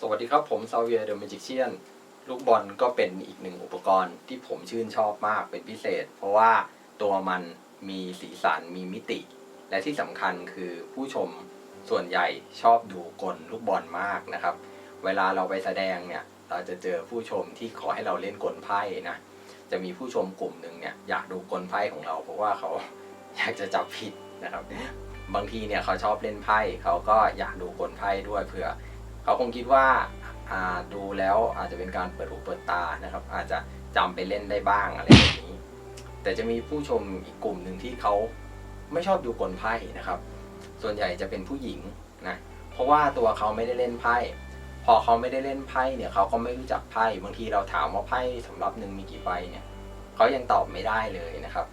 สวัสดีครับ ผมซาเวียเดอะ m มจิ c เชียนลูกบอลก็เป็นอีกหนึ่งอุปกรณ์ที่ผมชื่นชอบมากเป็นพิเศษ เพราะว่าตัวมันมีสีสันมีมิติ และที่สำคัญคือผู้ชมส่วนใหญ่ชอบดูกลลูกบอลมากนะครับ เวลาเราไปแสดงเนี่ยเราจะเจอผู้ชมที่ขอให้เราเล่นกลไพ่นะจะมีผู้ชมกลุ่มหนึ่งเนี่ยอยากดูกลไพ่ของเรา เพราะว่าเขาอยากจะจับผิดนะครับ บางทีเนี่ยเขาชอบเล่นไพ่เขาก็อยากดูกลไพ่ด้วยเผื่อ เขาคงคิดว่าาดูแล้วอาจจะเป็นการเปิดหูเปิดตานะครับ อาจจะจำไปเล่นได้บ้างอะไรแบบนี้ แต่จะมีผู้ชมอีกกลุ่มหนึ่งที่เขาไม่ชอบดูกลไพ่นะครับ ส่วนใหญ่จะเป็นผู้หญิงนะเพราะว่าตัวเขาไม่ได้เล่นไพ่พอเขาไม่ได้เล่นไพ่เนี่ยเขาก็ไม่รู้จักไพ่บางทีเราถามว่าไพ่สำรับหนึ่งมีกี่ใบเนี่ยเขายังตอบไม่ได้เลยนะครับ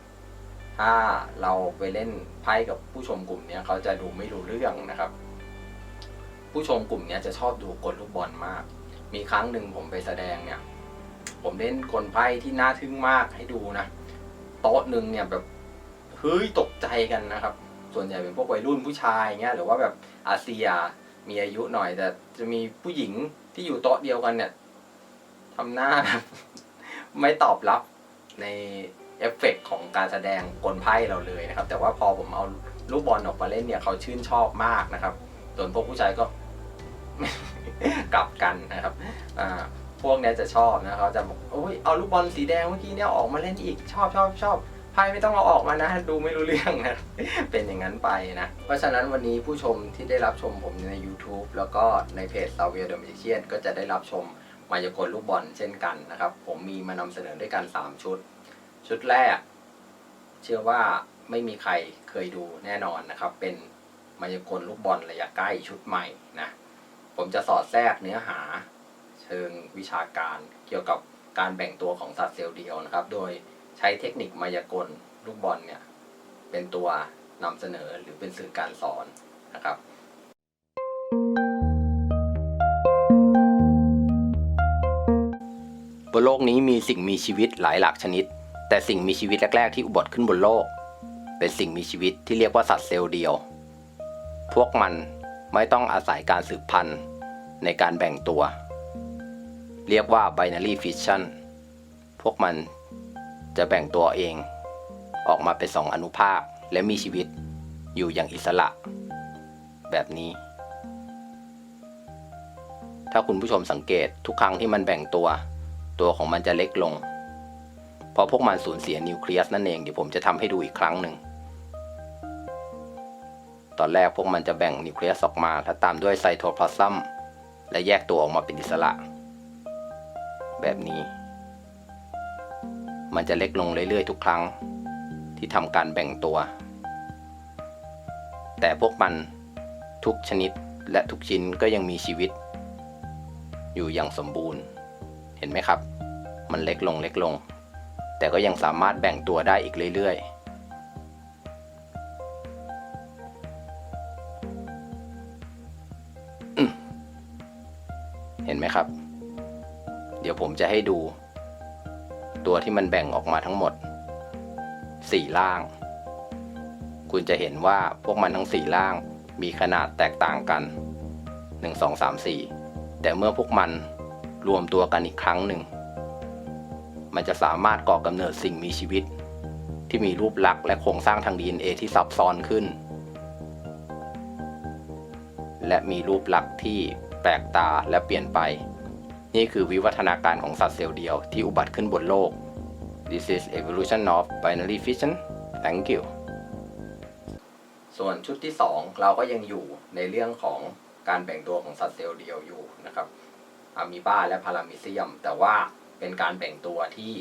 ถ้าเราไปเล่นไพ่กับผู้ชมกลุ่มเนี้ยเขาจะดูไม่รู้เรื่องนะครับ ผู้ชมกลุ่มนี้จะชอบดูกลลูกบอลมาก มีครั้งหนึ่งผมไปแสดงเนี่ย ผมเล่นกลไพ่ที่น่าทึ่งมากให้ดูนะโต๊ะหนึ่งเนี่ยแบบเฮ้ยตกใจกันนะครับ ส่วนใหญ่เป็นพวกวัยรุ่นผู้ชายเงี้ยหรือว่าแบบอาเซียมีอายุหน่อย แต่จะมีผู้หญิงที่อยู่โต๊ะเดียวกันเนี่ยทำหน้าแบบไม่ตอบรับในเอฟเฟกต์ของการแสดงกลไพ่เราเลยนะครับ แต่ว่าพอผมเอาลูกบอลออกมาเล่นเนี่ยเขาชื่นชอบมากนะครับ ส่วนพวกผู้ชายก็ กลับกันนะครับอ่าพวกเนี้ยจะชอบนะเขาจะบอกโอ้ยเอาลูกบอลสีแดงเมื่อกี้เนี่ยออกมาเล่นอีกชอบชอบชอบไพ่ไม่ต้องเอาออกมานะ ดูไม่รู้เรื่องนะ เป็นอย่างนั้นไปนะ เพราะฉะนั้นวันนี้ผู้ชมที่ได้รับชมผมใน YouTube แล้วก็ในเพจ s a v i e r The Magician ก็จะได้รับชมมายากลลูกบอลเช่นกันนะครับ ผมมีมานำเสนอด้วยกัน 3 ชุด ชุดแรก เชื่อว่าไม่มีใครเคยดูแน่นอนนะครับ เป็นมายากลลูกบอลระยะใกล้ชุดใหม่นะ ผมจะสอดแทรกเนื้อหาเชิงวิชาการเกี่ยวกับการแบ่งตัวของสัตว์เซลล์เดียวนะครับ โดยใช้เทคนิคมายากลลูกบอลเนี่ยเป็นตัวนำเสนอหรือเป็นสื่อการสอนนะครับบนโลกนี้มีสิ่งมีชีวิตหลายหลากชนิด แต่สิ่งมีชีวิตแรก ๆ ที่อุบัติขึ้นบนโลก เป็นสิ่งมีชีวิตที่เรียกว่าสัตว์เซลล์เดียว พวกมัน ไม่ต้องอาศัยการสืบพันธุ์ในการแบ่งตัว เรียกว่า binary fission พวกมันจะแบ่งตัวเอง ออกมาเป็นสองอนุภาคและมีชีวิตอยู่อย่างอิสระ แบบนี้ ถ้าคุณผู้ชมสังเกตทุกครั้งที่มันแบ่งตัว ตัวของมันจะเล็กลงพราะพวกมันสูญเสียนิวเคลียสนั่นเองเดี๋ยวผมจะทำให้ดูอีกครั้งหนึ่ง ตอนแรกพวกมันจะแบ่งนิวเคลียสออกมาแล้วตามด้วยไซโทพลาซัมและแยกตัวออกมาเป็นอิสระ แบบนี้ มันจะเล็กลงเรื่อยๆทุกครั้ง ที่ทำการแบ่งตัว แต่พวกมันทุกชนิดและทุกชิ้นก็ยังมีชีวิต อยู่อย่างสมบูรณ์ เห็นไหมครับ มันเล็กลงเล็กลง แต่ก็ยังสามารถแบ่งตัวได้อีกเรื่อยๆ ไหมครับ เดี๋ยวผมจะให้ดู ตัวที่มันแบ่งออกมาทั้งหมดสี่ล่าง คุณจะเห็นว่าพวกมันทั้งสี่ล่างมีขนาดแตกต่างกัน 1 2 3 4 แต่เมื่อพวกมันรวมตัวกันอีกครั้งหนึ่ง มันจะสามารถก่อกำเนิดสิ่งมีชีวิต ที่มีรูปลักษณ์และโครงสร้างทาง DNA ที่ซับซ้อนขึ้นและมีรูปลักษณ์ที่ แปลกตาและเปลี่ยนไป นี่คือวิวัฒนาการของสัตว์เซลล์เดียวที่อุบัติขึ้นบนโลก This is evolution of binary fission Thank you ส่วนชุดที่ 2 เราก็ยังอยู่ในเรื่องของการแบ่งตัวของสัตว์เซลล์เดียวอยู่นะครับอะมีบ้าและพารามิเซียม แต่ว่าเป็นการแบ่งตัวที่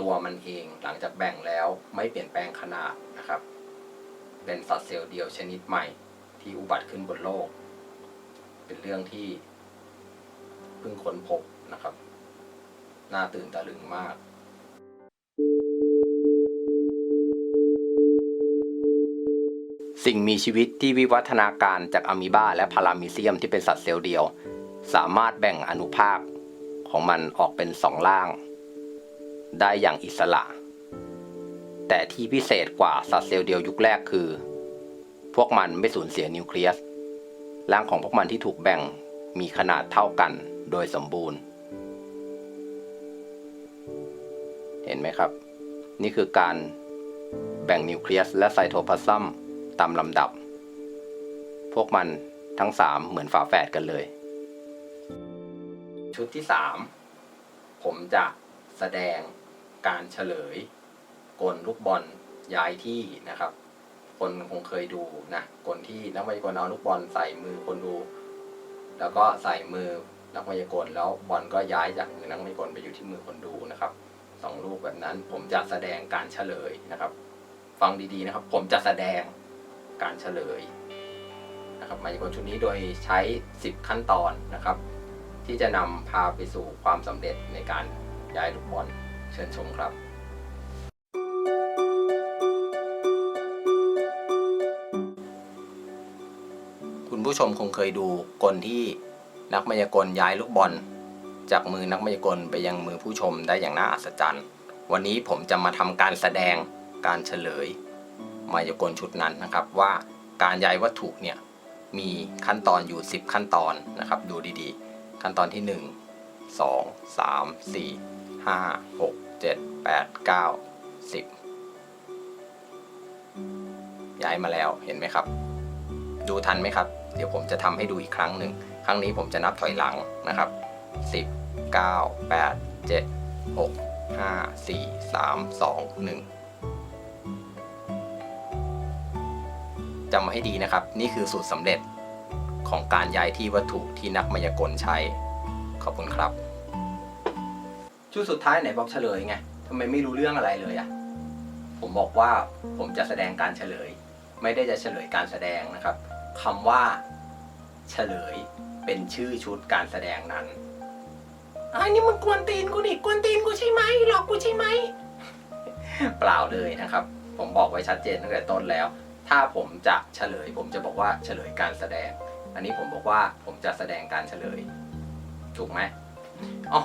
ตัวมันเองหลังจากแบ่งแล้วไม่เปลี่ยนแปลงขนาดนะครับ เป็นสัตว์เซลล์เดียวชนิดใหม่ที่อุบัติขึ้นบนโลก เป็นเรื่องที่เพิ่งค้นพบนะครับ น่าตื่นตะลึงมาก สิ่งมีชีวิตที่วิวัฒนาการจากอะมีบาและพารามิเซียมที่เป็นสัตว์เซลล์เดียว สามารถแบ่งอนุภาคของมันออกเป็นสองล่าง ได้อย่างอิสระ แต่ที่พิเศษกว่าสัตว์เซลล์เดียวยุคแรกคือ พวกมันไม่สูญเสียนิวเคลียส ร่างของพวกมันที่ถูกแบ่งมีขนาดเท่ากันโดยสมบูรณ์ เห็นไหมครับ นี่คือการแบ่งนิวเคลียสและไซโทพลาซัมตามลำดับ พวกมันทั้ง 3 เหมือนฝาแฝดกันเลย ชุดที่ 3 ผมจะแสดงการเฉลย กลลูกบอลย้ายที่นะครับ คนคงเคยดูนะกลที่นักมายากลเอาลูกบอลใส่มือคนดู แล้วก็ใส่มือนักมายากลแล้วบอลก็ย้ายจากมือนักมายากลไปอยู่ที่มือคนดูนะครับสองลูกแบบนั้นผมจะแสดงการเฉลยนะครับ ฟังดีๆนะครับ ผมจะแสดงการเฉลยนะครับมายากลชุดนี้โดยใช้ 10 ขั้นตอนนะครับ ที่จะนำพาไปสู่ความสำเร็จในการย้ายลูกบอลเชิญชมครับ ผู้ชมคงเคยดูกลที่นักมายากลย้ายลูกบอล จากมือนักมายากลไปยังมือผู้ชมได้อย่างน่าอัศจรรย์ วันนี้ผมจะมาทำการแสดงการเฉลย มายากลชุดนั้นนะครับว่าการย้ายวัตถุเนี่ยมีขั้นตอนอยู่ 10 ขั้นตอนนะครับ ดูดีๆ ขั้นตอนที่ 1 2 3 4 5 6 7 8 9 10 ย้ายมาแล้วเห็นไหมครับ ดูทันไหมครับเดี๋ยวผมจะทำให้ดูอีกครั้งหนึ่ง ครั้งนี้ผมจะนับถอยหลังนะครับ 10 9 8 7 6 5 4 3 2 1จำมาให้ดีนะครับ นี่คือสูตรสำเร็จของการย้ายที่วัตถุที่นักมายากลใช้ ขอบคุณครับ ชุดสุดท้ายไหนบอกเฉลยไงทำไมไม่รู้เรื่องอะไรเลยอะผมบอกว่าผมจะแสดงการเฉลย ไม่ได้จะเฉลยการแสดงนะครับ คำว่า เฉลย เป็นชื่อชุดการแสดงนั้นไอ้นี่มึงกวนตีนกูนี่กวนตีนกูใช่ไหมหลอกกูใช่ไหม เปล่าเลยนะครับ ผมบอกไว้ชัดเจนตั้งแต่ต้นแล้ว ถ้าผมจะเฉลย ผมจะบอกว่าเฉลยการแสดง อันนี้ผมบอกว่าผมจะแสดงการเฉลย ถูกไหมอ๋อ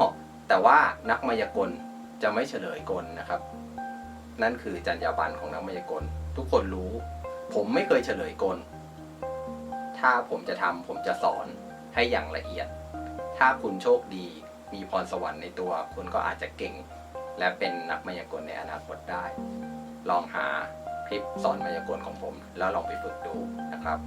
แต่ว่านักมายากลจะไม่เฉลยกลนะครับ นั่นคือจรรยาบรรณของนักมายากล ทุกคนรู้ ผมไม่เคยเฉลยกล ถ้าผมจะทำผมจะสอนให้อย่างละเอียด ถ้าคุณโชคดีมีพรสวรรค์ในตัว คุณก็อาจจะเก่ง และเป็นนักมายากลในอนาคตได้ ลองหาคลิปสอนมายากลของผม แล้วลองไปฝึกดูนะครับ